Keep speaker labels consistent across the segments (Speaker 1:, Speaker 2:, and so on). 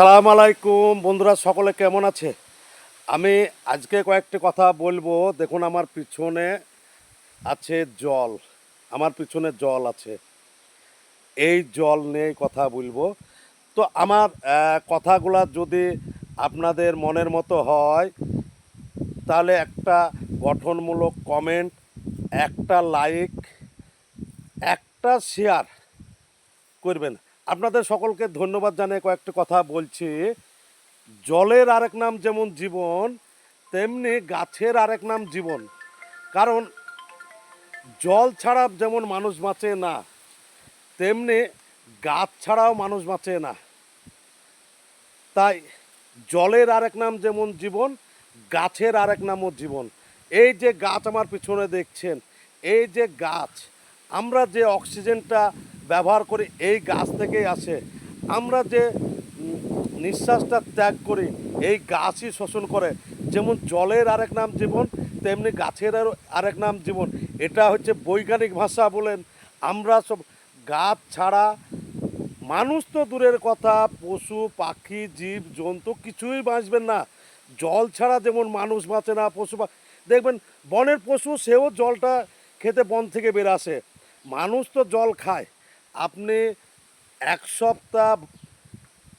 Speaker 1: আসসালামু আলাইকুম। বন্ধুরা, সকলে কেমন আছে? আমি আজকে কয়েকটি কথা বলব। দেখুন, আমার পিছনে আছে জল। আমার পিছনে জল আছে। এই জল নিয়ে কথা বলব। তো আমার কথাগুলা যদি আপনাদের মনের মতো হয়, তাহলে একটা গঠনমূলক কমেন্ট একটা লাইক একটা শেয়ার করবেন। আপনাদের সকলকে ধন্যবাদ জানিয়ে কয়েকটি কথা বলছি। জলের আরেক নাম যেমন জীবন, তেমনি গাছের আরেক নাম জীবন। কারণ জল ছাড়া যেমন মানুষ বাঁচে না, তেমনি গাছ ছাড়াও মানুষ বাঁচে না। তাই জলের আরেক নাম যেমন জীবন, গাছের আরেক নামও জীবন। এই যে গাছ আমার পিছনে দেখছেন, এই যে গাছ, আমরা যে অক্সিজেনটা ব্যবহার করি, এই গাছ থেকেই আসে। আমরা যে নিঃশ্বাসটা ত্যাগ করি, এই গাছই শোষণ করে। যেমন জলের আরেক নাম জীবন, তেমনি গাছের আরও আরেক নাম জীবন। এটা হচ্ছে বৈজ্ঞানিক ভাষা বলেন। আমরা সব গাছ ছাড়া মানুষ তো দূরের কথা, পশু, পাখি, জীব, জন্তু কিছুই বাঁচবেন না। জল ছাড়া যেমন মানুষ বাঁচে না, পশু দেখবেন বনের পশু, সেও জলটা খেতে বন থেকে বের আসে। মানুষ তো জল খায়। আপনি এক সপ্তাহ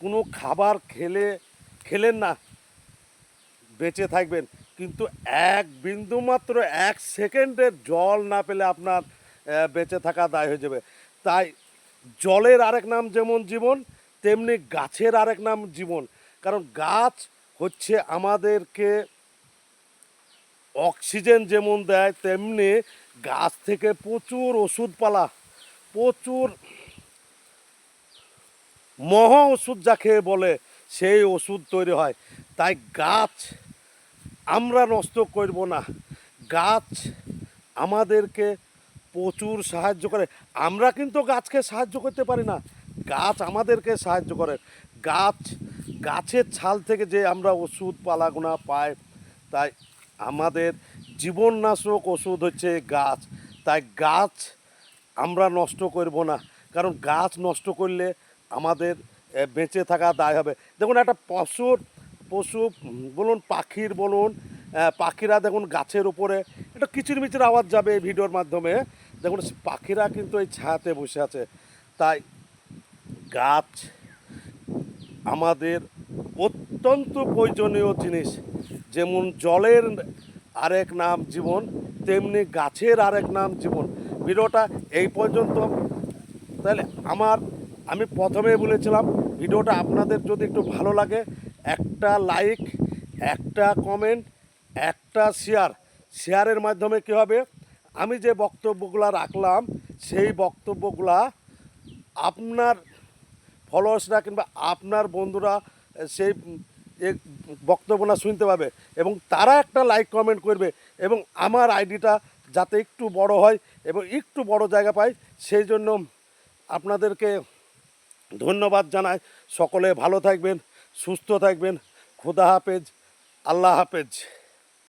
Speaker 1: কোনো খাবার খেলে, খেলেন না, বেঁচে থাকবেন। কিন্তু এক বিন্দু মাত্র এক সেকেন্ডের জল না পেলে আপনার বেঁচে থাকা দায় হয়ে যাবে। তাই জলের আরেক নাম যেমন জীবন, তেমনি গাছের আরেক নাম জীবন। কারণ গাছ হচ্ছে আমাদেরকে অক্সিজেন যেমন দেয়, তেমনি গাছ থেকে প্রচুর ওষুধপালা প্রচুর মহ ওষুধ যাকে বলে, সেই ওষুধ তৈরি হয়। তাই গাছ আমরা নষ্ট করব না। গাছ আমাদেরকে প্রচুর সাহায্য করে। আমরা কিন্তু গাছকে সাহায্য করতে পারি না। গাছ আমাদেরকে সাহায্য করে। গাছ, গাছের ছাল থেকে যে আমরা ওষুধ পালাগুনা পাই, তাই আমাদের জীবননাশক ওষুধ হচ্ছে গাছ। তাই গাছ আমরা নষ্ট করব না। কারণ গাছ নষ্ট করলে আমাদের বেঁচে থাকা দায় হবে। দেখুন, একটা পশুর, পশু, বলুন, পাখির, বলুন পাখিরা দেখুন গাছের উপরে একটা কিচিরমিচির আওয়াজ যাবে এই ভিডিওর মাধ্যমে। দেখুন পাখিরা কিন্তু এই ছায়াতে বসে আছে। তাই গাছ আমাদের অত্যন্ত প্রয়োজনীয় জিনিস। যেমন জলের আরেক নাম জীবন, তেমনি গাছের আরেক নাম জীবন। ভিডিওটা এই পর্যন্ত। তাহলে আমার, আমি প্রথমেই বলেছিলাম, ভিডিওটা আপনাদের যদি একটু ভালো লাগে, একটা লাইক একটা কমেন্ট একটা শেয়ার শেয়ারের মাধ্যমে কী হবে? আমি যে বক্তব্যগুলো রাখলাম, সেই বক্তব্যগুলা আপনার ফলোয়ার্সরা কিংবা আপনার বন্ধুরা, সেই বক্তব্যটা শুনতে পাবে এবং তারা একটা লাইক কমেন্ট করবে এবং আমার আইডিটা যাতে একটু বড় হয় এবং একটু বড় জায়গা পায় সেই জন্য আপনাদেরকে ধন্যবাদ জানাই। সকলে ভালো থাকবেন, সুস্থ থাকবেন। খুদা হাফেজ, আল্লাহ হাফেজ।